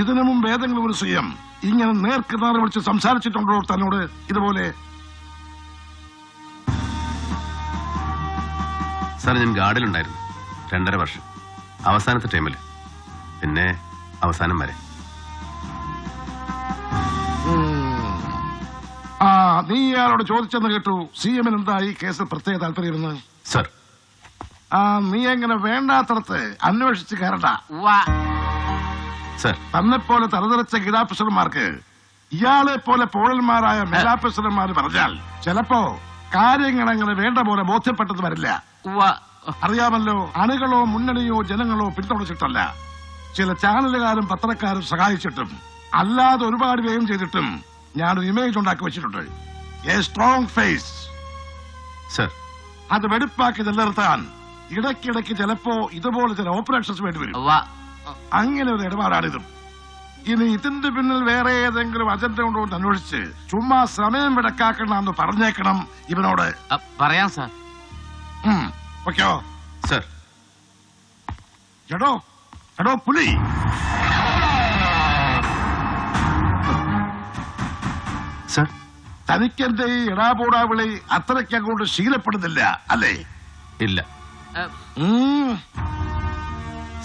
ഇതിനു മുമ്പ് ഏതെങ്കിലും ഒരു സ്വയം ഇങ്ങനെ നേർക്ക് നേരെ വിളിച്ച് സംസാരിച്ചിട്ടുണ്ടോ തന്നോട് ഇതുപോലെ? സാർ ഞാൻ ഗാർഡിലുണ്ടായിരുന്നു. രണ്ടര വർഷം. അവസാനത്തെ ടൈമിൽ പിന്നെ അവസാനം വരെ. ആ നീ ഇയാളോട് ചോദിച്ചെന്ന് കേട്ടു സി എമ്മിന് എന്താ ഈ കേസിൽ പ്രത്യേക താല്പര്യമെന്ന് സർ. ആ നീ എങ്ങനെ വേണ്ടാത്തടത്ത് അന്വേഷിച്ച് കയറണ്ട. സർ. തന്നെ പോലെ തലതെറിച്ച ഗീതാഫീസർമാർക്ക് ഇയാളെ പോലെ പോഴന്മാരായ മേലാഫീസർമാർ പറഞ്ഞാൽ ചിലപ്പോ കാര്യങ്ങൾ അങ്ങനെ വേണ്ട പോലെ ബോധ്യപ്പെട്ടത് വരില്ല. അറിയാമല്ലോ അണികളോ മുന്നണിയോ ജനങ്ങളോ പിന്തുണച്ചിട്ടല്ല. ചില ചാനലുകാരും പത്രക്കാരും സഹായിച്ചിട്ടും അല്ലാതെ ഒരുപാട് പേരും ചെയ്തിട്ടും ഞാനൊരു ഇമേജ് ഉണ്ടാക്കി വെച്ചിട്ടുണ്ട്. A strong face sir. അത് വെടുപ്പാക്കി നിലനിർത്താൻ ഇടയ്ക്കിടയ്ക്ക് ചിലപ്പോ ഇതുപോലെ ചില ഓപ്പറേഷൻസ് വേണ്ടി വരും. അങ്ങനെ ഒരു ഇടപാടാണിതും. ഇനി ഇതിന്റെ പിന്നിൽ വേറെ ഏതെങ്കിലും അജണ്ട ഉണ്ടോ എന്ന് അന്വേഷിച്ച് ചുമ്മാ സമയം വിടക്കാക്കണം എന്ന് പറഞ്ഞേക്കണം ഇവനോട്. പറയാം സാർ. ഓക്കെയോ സർ. എടോ എടോ പുലി. സർ. തനിക്കെന്റെ ഈ ഇടാപോടാ വിളി അത്രയ്ക്ക് അങ്ങോട്ട് ശീലപ്പെടുന്നില്ല അല്ലേ? ഇല്ല.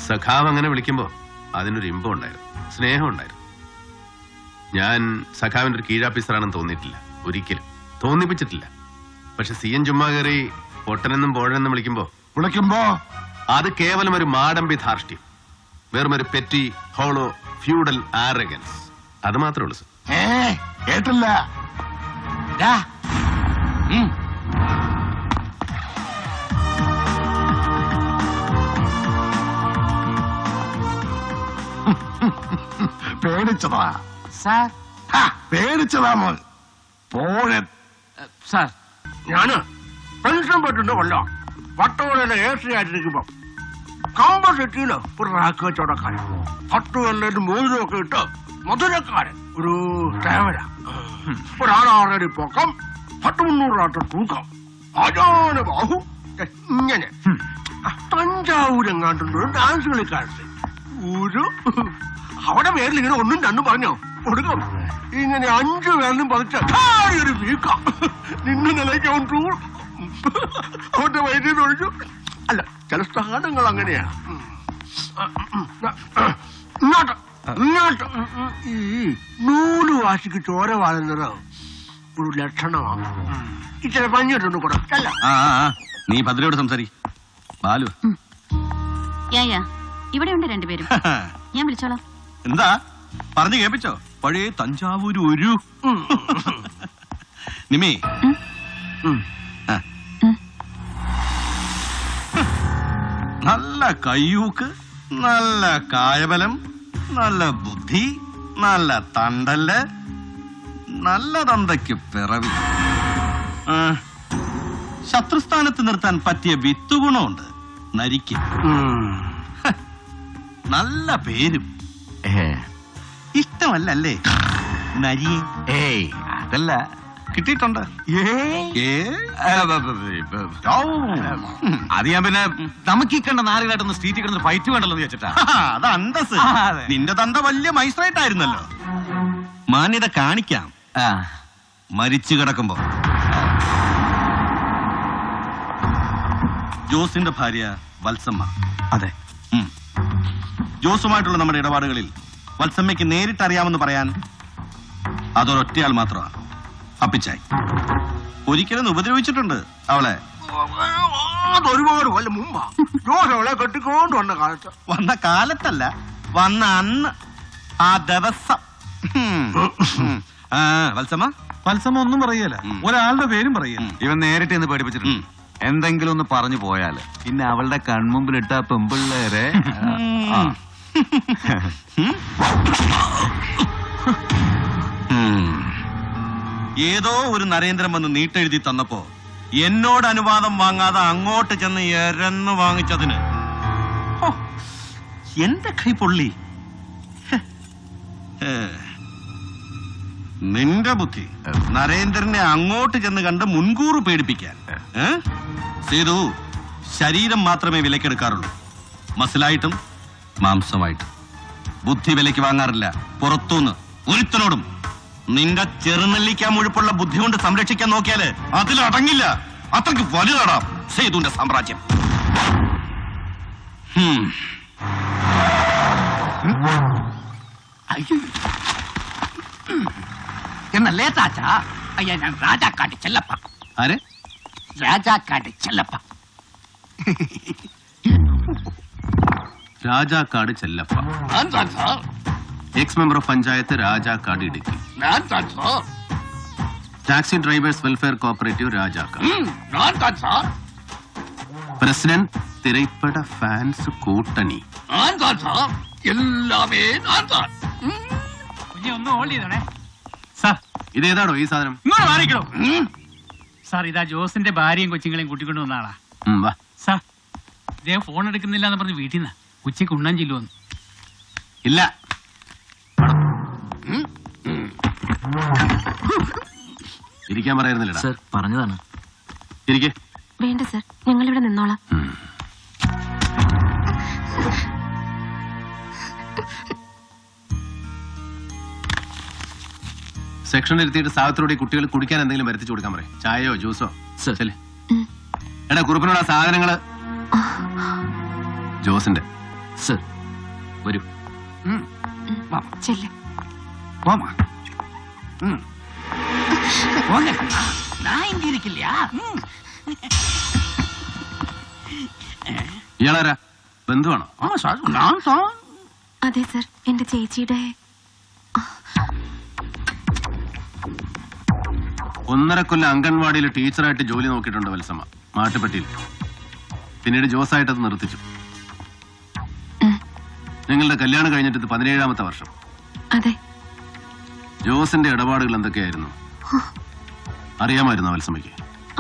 സഖാവ് അങ്ങനെ വിളിക്കുമ്പോ അതിനൊരു ഇമ്പം ഉണ്ടായിരുന്നു. സ്നേഹം ഉണ്ടായിരുന്നു. ഞാൻ സഖാവിന്റെ ഒരു കീഴാഫീസറാണെന്ന് തോന്നിയിട്ടില്ല. ഒരിക്കലും. തോന്നിപ്പിച്ചിട്ടില്ല. പക്ഷെ സി എൻ ചുമ്മാ കയറി പൊട്ടനെന്നും പോഴനെന്നും വിളിക്കുമ്പോ വിളിക്കുമ്പോ? അത് കേവലം ഒരു മാടമ്പി ധാർഷ്ട്യം. വെറും ഒരു പെറ്റി ഹോളോ ഫ്യൂഡൽ ആരഗൻസ് അത് മാത്രമേ ഉള്ളൂ സർ. കേട്ടില്ല. പേടിച്ചതാ. സാർ? പേടിച്ചതാ മോൻ. പോഴൻ സാർ ഞാൻ. പെൻഷൻ പറ്റുന്ന കൊല്ലം. പട്ടുകൊല്ലം എ സി ആയിട്ടിരിക്കുമ്പോ. കമ്പ സിറ്റിയിൽ ഒരു റാക്ക് കച്ചവടക്കാരൻ. പട്ടു കൊല്ലം മോതിരം ഒക്കെ ഇട്ട് മധുരക്കാരൻ. ഒരു തേവര ഒരാളാറടി പൊക്കം പത്ത് മുന്നൂറാട്ട് തൂക്കം. അജാന ബാഹു ഇങ്ങനെ തഞ്ചാവൂരെങ്ങാണ്ടുണ്ട് ഒരു ഡാൻസ് കളിക്കാരൻ. ഒരു അവിടെ പേരിൽ ഇങ്ങനെ ഒന്നും രണ്ടും പറഞ്ഞോ? കൊടുക്കും? ഇങ്ങനെ അഞ്ചു പേരിലും പതിച്ച ഒരു വീക്കാം. നിന്ന് നിലയ്ക്ക് അവൻ ടൂർ അവന്റെ വൈദ്യുതി ഒഴിച്ചു. അല്ല ചില സ്ഥാനങ്ങൾ അങ്ങനെയാ. ഇങ്ങോട്ട് ഇങ്ങോട്ട്. ഈ നൂൽ വാശിക്ക് ചോര വാഴുന്നത് ഒരു ലക്ഷണമാണ്. ഇച്ചിരി പഞ്ഞിട്ടുണ്ട് കൂടെ. നീ ഭദ്രയോട് സംസാരി. ബാലു. യാ യാ. ഇവിടെയുണ്ട് രണ്ടുപേരും. ഞാൻ വിളിച്ചോളാം. എന്താ? പറഞ്ഞു കേൾപ്പിച്ചോ? പഴയ തഞ്ചാവൂർ ഒരു നിമി. നല്ല കയ്യൂക്ക് നല്ല കായബലം നല്ല ബുദ്ധി നല്ല തണ്ടൽ നല്ല തന്തയ്ക്ക് പിറവി. ആ, ശത്രുസ്ഥാനത്ത് നിർത്താൻ പറ്റിയ വിത്തുഗുണമുണ്ട്. നരിക്ക്. നല്ല പേരും. ഇഷ്ടമല്ലല്ലേ? നരിയെ ഏയ് അതല്ല. കിട്ടിയിട്ടുണ്ട്. അത് ഞാൻ പിന്നെ നമുക്ക് ഈ കണ്ട നാലുകാട്ടൊന്ന് സ്ട്രീറ്റിൽ കിടന്ന് ഫൈറ്റ് വേണ്ടല്ലോ എന്ന് വെച്ചിട്ടാ അത് അന്തസ് നിന്റെ തന്ത വലിയ മൈസ്ട്രേറ്റ് ആയിരുന്നല്ലോ മാന്യത കാണിക്കാം. മരിച്ചു കിടക്കുമ്പോ. ജോസിന്റെ ഭാര്യ വത്സമ്മ. അതെ. ജോസുമായിട്ടുള്ള നമ്മുടെ ഇടപാടുകളിൽ വത്സമ്മയ്ക്ക് നേരിട്ട് അറിയാമെന്ന് പറയാൻ അതൊരൊറ്റയാൾ മാത്രമാണ്. അപ്പിച്ചായി. ഒരിക്കലും ഉപദ്രവിച്ചിട്ടുണ്ട് അവളെ. ഒരുപാട് കൊല്ലം മുമ്പാ. ജോസ് അവളെ കെട്ടിക്കൊണ്ട് വന്ന കാലത്ത്. വന്ന കാലത്തല്ല വന്ന അന്ന് ആ ദിവസം. ആ, വത്സമ്മ? പത്സമ ഒന്നും പറയല ഒരാളുടെ പേരും പറയല. ഇവൻ നേരിട്ട് ഇന്ന് പേടിപ്പിച്ചിട്ടുണ്ട്. എന്തെങ്കിലും ഒന്ന് പറഞ്ഞു പോയാൽ. പിന്നെ അവളുടെ കൺമുമ്പിലിട്ട പെമ്പിള്ളേരെ. ഏതോ ഒരു നരേന്ദ്രൻ വന്ന് നീട്ടെഴുതി തന്നപ്പോ എന്നോട് അനുവാദം വാങ്ങാതെ അങ്ങോട്ട് ചെന്ന് എരന്ന് വാങ്ങിച്ചതിന്. എന്റെ കൈ പൊള്ളി. നിന്റെ ബുദ്ധി നരേന്ദ്രനെ അങ്ങോട്ട് ചെന്ന് കണ്ട് മുൻകൂർ പേടിപ്പിക്കാൻ? സേതു ശരീരം മാത്രമേ വിലക്കെടുക്കാറുള്ളൂ. മസിലായിട്ടും മാംസമായിട്ടും. ബുദ്ധി വിലയ്ക്ക് വാങ്ങാറില്ല. പുറത്തുനിന്ന് ഒരുത്തനോടും നിന്റെ ചെറുനെല്ലിക്ക മുഴുപ്പുള്ള ബുദ്ധി കൊണ്ട് സംരക്ഷിക്കാൻ നോക്കിയാൽ അതിലടങ്ങില്ല അത്രയ്ക്ക് വലുതടാം സേതുവിന്റെ സാമ്രാജ്യം. ഹും. എന്നല്ലേ താച്ച അയ്യ ഞാൻ രാജാക്കാട്ട് ചെല്ലപ്പ. ആരെ? Rajakkad Chellappa. Rajakkad Chellappa. Ex member of panchayat Rajakkad Idukki. Taxi drivers welfare cooperative Rajakkad. President തിരൈപ്പട fans കൂട്ടണി. എല്ലാമേ ഒന്ന് ഹോൾഡ് ചെയ്തോണേ. സാർ ഇതേതാണോ ഈ സാധനം? മാറിക്കണോ സാർ ഇതാ ജോസിന്റെ ഭാര്യയും കൊച്ചുങ്ങളെയും കൂട്ടിക്കൊണ്ടു വന്ന ആളാ. ഉം, വാ. സാർ ഇദ്ദേഹം ഫോൺ എടുക്കുന്നില്ല എന്ന് പറഞ്ഞ് വീട്ടിൽ നിന്ന്. ഉച്ചയ്ക്ക് ഉണ്ണാൻ ചെല്ലുവന്ന് ഇല്ല. ഇരിക്കാൻ പറയുന്നില്ല സർ പറഞ്ഞതാണ്. ഇരിക്കേ. വേണ്ട സർ ഞങ്ങൾ ഇവിടെ നിന്നോളാം സെക്ഷനിൽ ഇരുത്തിയിട്ട് സാഹത്തിലൂടെ കുട്ടികൾ കുടിക്കാൻ എന്തെങ്കിലും വരുത്തിച്ചു കൊടുക്കാൻ പറയും. ചായയോ ജ്യൂസോ? എടാ കുറുപ്പിനോട് ആ സാധനങ്ങൾ? ജോസിന്റെ. സർ വരൂ ചെല്ല് போமா ம் போங்க கண்ணா நான் இங்க இருக்கில்லையா ம். ഇയാളാരാ ബന്ധുവാണോ ஆமா சார் நான் தான் അതെ സർ എന്റെ ചേച്ചിയുടെ ഒന്നര കൊല്ലം അംഗൻവാടിയിൽ ടീച്ചറായിട്ട് ജോലി നോക്കിയിട്ടുണ്ട് വത്സമ്മ മാട്ടുപ്പെട്ടിയിൽ പിന്നീട് ജോസായിട്ട് അത് നിർത്തിച്ചു നിങ്ങളുടെ കല്യാണം കഴിഞ്ഞിട്ട് ഇത് പതിനേഴാമത്തെ വർഷം. അതെ. ജോസിന്റെ ഇടപാടുകൾ എന്തൊക്കെയായിരുന്നു? അറിയാമായിരുന്നു അവൽസമയ്ക്ക്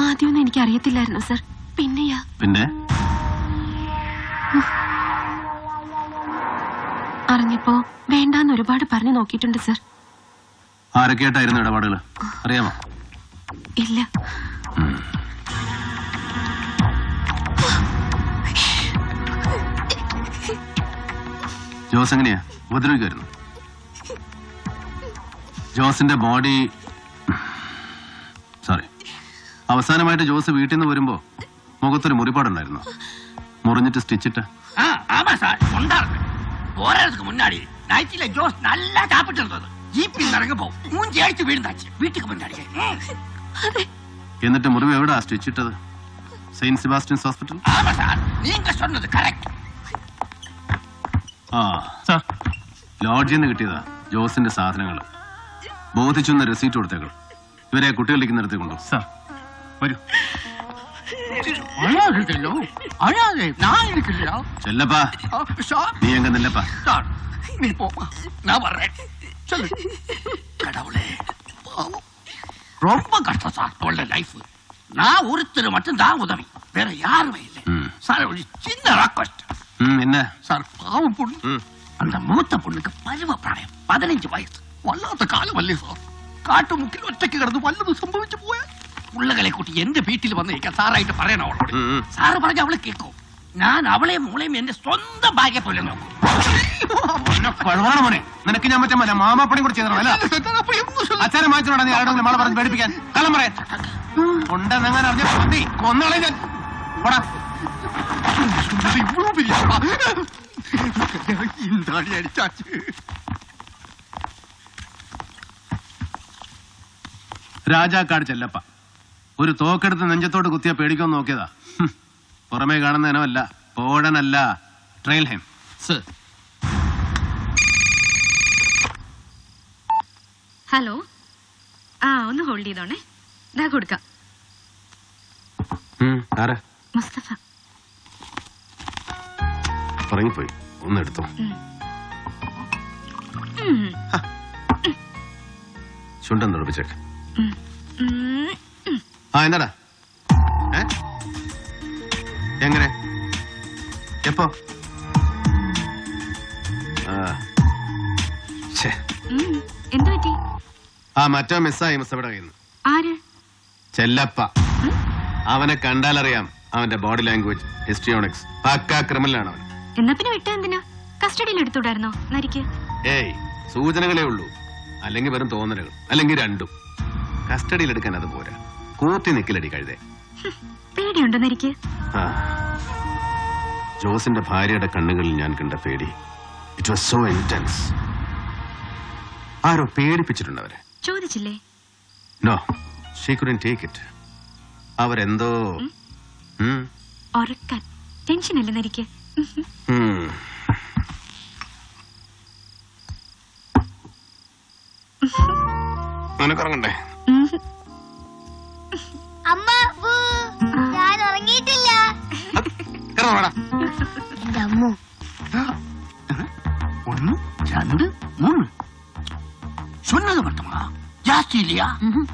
ആദ്യമൊന്നും എനിക്ക് അറിയത്തില്ലായിരുന്നു സർ. പിന്നെയാ. പിന്നെ? അറിഞ്ഞപ്പോ വേണ്ടാന്ന് ഒരുപാട് പറഞ്ഞു നോക്കിയിട്ടുണ്ട് സർ. ആരൊക്കെയായിട്ടായിരുന്നു ഇടപാടുകൾ അറിയാമോ? ഇല്ല. ജോസ് എങ്ങനെയാ ഉപദ്രവിക്കുമായിരുന്നു ജോസിന്റെ ബോഡി സോറി അവസാനമായിട്ട് ജോസ് വീട്ടിൽ നിന്ന് വരുമ്പോ മുഖത്തൊരു മുറിപ്പാടുണ്ടായിരുന്നു മുറിഞ്ഞിട്ട് സ്റ്റിച്ചിട്ട് ஆ, ஆமா சார் சொன்னாருங்க போறதுக்கு முன்னாடி நைட்டில ஜோஸ் நல்லா சாப்பிட்டு இருந்தது ஜிபி நடங்கப்போ மூஞ்சி அடிச்சு விழுந்தாச்சு வீட்டுக்கு முன்னாடி ம். എന്നിട്ട് മുറിവ് എവിടാ സ്റ്റിച്ചിട്ടത് സെയിന്റ് സെബാസ്റ്റ്യൻസ് ഹോസ്പിറ്റൽ ஆமா சார் நீங்க சொன்னது கரெக்ட் ആ സാർ ലോഡ്ജിൽ നിന്ന് കിട്ടിയതാ ജോസിന്റെ സാധനങ്ങൾ ബോധിച്ചു എന്ന റെസീറ്റ് കൊടുത്തേക്കൾ ഇവരെ കുട്ടികളിലേക്ക് നിർത്തി കൊണ്ടു സാർ വരൂ அழாதுல்லோ அழாது நான் இருக்கு இல்லையா ചെല്ലപ്പാ சார் നീ എങ്ക നില്ലപ്പാ சார் நீ போமா நான் வர்றேன் சொல்லு கடவுளே பாவம். ரொம்ப கஷ்டம் சார் உள்ள லைஃப் நான் ஒருத்தர் மட்டும் தான் உதவி வேற யாருமே இல்லை ம். சார் ஒரு சின்ன ராக்வஸ்ட் ഉം, പിന്നെ சார் பாவம் பொண்ணு ഉം. அந்த மூத்த பொண்ணுக்கு பருவ பிராயம் பதினஞ்சு வயசு വല്ലാത്ത കാലമല്ലേ സാർ കാട്ടുമുക്കിൽ ഒറ്റയ്ക്ക് കിടന്ന് വല്ലതും സംഭവിച്ചു പോയാൽ പുള്ളകളെ കൂട്ടി എന്റെ വീട്ടിൽ വന്നിരിക്കാൻ സാറായിട്ട് പറയണം അവളോട് ഉം, ഉം. സാറ് പറഞ്ഞ അവളെ കേൾക്കും ഞാൻ അവളെയും മോളെയും എന്റെ സ്വന്തം ഭാഗ്യ പോലെ നോക്കും പഴവാണ് മോനെ നിനക്ക് ഞാൻ മറ്റേ മല മാമാപ്പണി കൂടി ചെയ്തോ അല്ല അച്ഛനെ മാറ്റിനോടാ നീ ആരോടെങ്കിലും മാളെ പറഞ്ഞ് പേടിപ്പിക്കാൻ കള്ളം പറയാൻ ഉണ്ടെന്നെങ്ങനെ അറിഞ്ഞ മതി കൊന്നാളെ ഞാൻ സുന്ദരി ഭൂപതി ഇന്താടി അടിച്ചാച്ച് രാജാക്കാട് ചെല്ലപ്പ ഒരു തോക്കെടുത്ത് നെഞ്ചത്തോട് കുത്തിയ പേടിക്കാൻ നോക്കിയതാ. പുറമേ കാണുന്ന ഇനമല്ല. പോഴനല്ല ട്രെയിൽഹേം. ഹലോ. ആ ഒന്ന് ഹോൾഡ് ചെയ്തോണേ. ഇതാ കൊടുക്കാം. മുസ്തഫ. ഉറങ്ങിപ്പോയി ഒന്ന് എടുത്തോ. ഉം. ചുണ്ടൻ തുറപ്പിച്ചേക്ക് ആ എന്താടാ? എങ്ങനെ? എപ്പോ? ആ. മറ്റോ മിസ്സായി മിസ്സവിടെ കയ്യിൽ ചെല്ലപ്പ. അവനെ കണ്ടാലറിയാം അവന്റെ ബോഡി ലാംഗ്വേജ് ഹിസ്റ്റിയോണിക്സ് പക്കാ ക്രിമിനലാണ് അവൻ. എന്നാ പിന്നെ വിട്ട എന്തിനാ? കസ്റ്റഡിയിൽ എടുത്തുകൂടായിരുന്നോ നരിക്ക് ഏയ് സൂചനകളേ ഉള്ളൂ. അല്ലെങ്കിൽ വെറും തോന്നലുകൾ. അല്ലെങ്കിൽ രണ്ടും. കസ്റ്റഡിയിൽ എടുക്കാൻ അത് പോരാ. കൂത്തി നിക്കലടി കഴുതേ. പേടിയുണ്ടോ നരിക്ക് ആ. ജോസിന്റെ ഭാര്യയുടെ കണ്ണുകളിൽ ഞാൻ കണ്ട പേടി. ഇറ്റ് വാസ് സോ ഇന്റൻസ് ആരോ പേടിപ്പിച്ചിട്ടുണ്ട് അവരെ. ചോദിച്ചില്ലേ? No she couldn't take it അവരെന്തോ ഉം, ടെൻഷൻ ടെൻഷനല്ലേ നരിക്ക്. നിനക്കുറങ്ങണ്ടേ അമ്മ ബൂ. ഞാൻ ഉറങ്ങിയിട്ടില്ല കിടന്നോടാ എന്റെ അമ്മു ഒന്ന് രണ്ട് മൂന്ന് சொன்னது மட்டுமா ஜாஸ்தி இல்லையா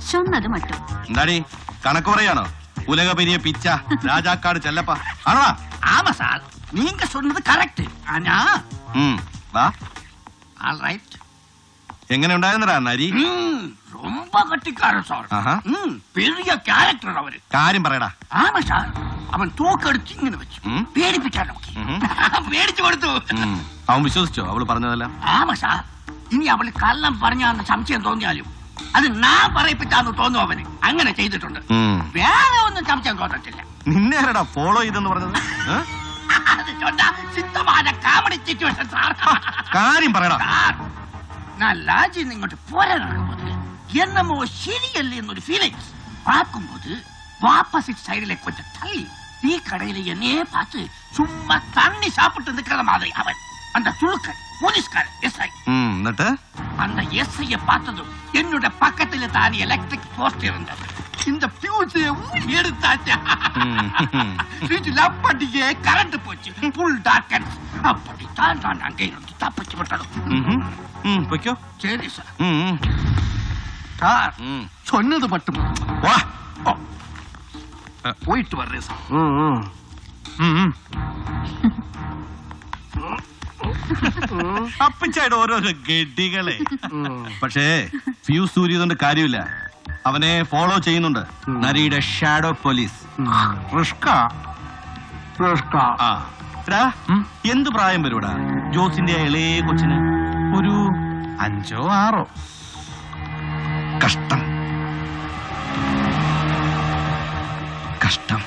ചൊന്നത് മട്ടും എന്താടി കണക്ക് പറയാണോ ഉലക പെരിയ പിച്ച രാജാക്കാട് ചെല്ലപ്പ ആണോ ஆமா சார் நீங்க சொன்னது கரெக்ட் ஆனா ம் வா. ஆல் ரைட் എങ്ങനെ ഉണ്ടായിരുന്നടാ നരി ரொம்ப கட்டிக்காரன் சார். பெரிய கேரக்டர் அவரு. കാര്യം പറയടാ ஆமா சார். അവൻ തൂക്കെടുത്ത് വെച്ചു പേടിപ്പിക്കാൻ നോക്കി പേടിച്ചു കൊടുത്തു അവൻ വിശ്വസിച്ചോ അവൾ പറഞ്ഞതെല്ലാം ആമ ഇനി അവൾ കള്ളം പറഞ്ഞാന്ന് സംശയം തോന്നിയാലും അത് ഞാൻ പറയിപ്പിച്ചാന്ന് തോന്നും അവന് അങ്ങനെ ചെയ്തിട്ടുണ്ട് വേറെ ഒന്നും സംശയം തോന്നത്തില്ല നിന്നെ ആരടാ ഫോളോ ചെയ്തെന്ന് പറഞ്ഞത് சொன்னா சித்தமான காமெடி சிச்சுவேஷன் சார் കാര്യം சைடுல கொஞ்சம் தள்ளி டீ கடையில என்னையே பார்த்து சும்மா தண்ணி சாப்பிட்டு நிக்கிற மாதிரி அவன் அந்த சுழுக்கன் போலீஸ்காரன் எஸ்ஐ ഉം, എന്നിട്ട്? அந்த என்னோட பக்கத்துல தான் எலக்ட்ரிக் போஸ்ட் இருந்தது இந்த பியூஸை எடுத்தாச்சா ഉം. வீட்டுல அப்படியே கரண்ட் போச்சு புல் டார்க்கன் அப்படித்தான் நான் அங்கே இருந்து தப்பிச்சு விட்டதும் ഉം, ഉം, പൊയ്ക്കോ சரி சார் ഉം, ഉം, சார் ഉം. சொன்னது மட்டும் വാ போயிட்டு வர்றேன் சார் അപ്പിച്ചായിട്ട് ഓരോരോ ഗഡികളെ പക്ഷേ ഫ്യൂസ് സൂര്യതുകൊണ്ട് കാര്യമില്ല അവനെ ഫോളോ ചെയ്യുന്നുണ്ട്. നരിയുടെ ഷാഡോ പോലീസ് എന്ത് പ്രായം വരൂടാ ജോസിന്റെ ഇളയ കൊച്ചിന്? ഒരു അഞ്ചോ ആറോ? കഷ്ടം. കഷ്ടം.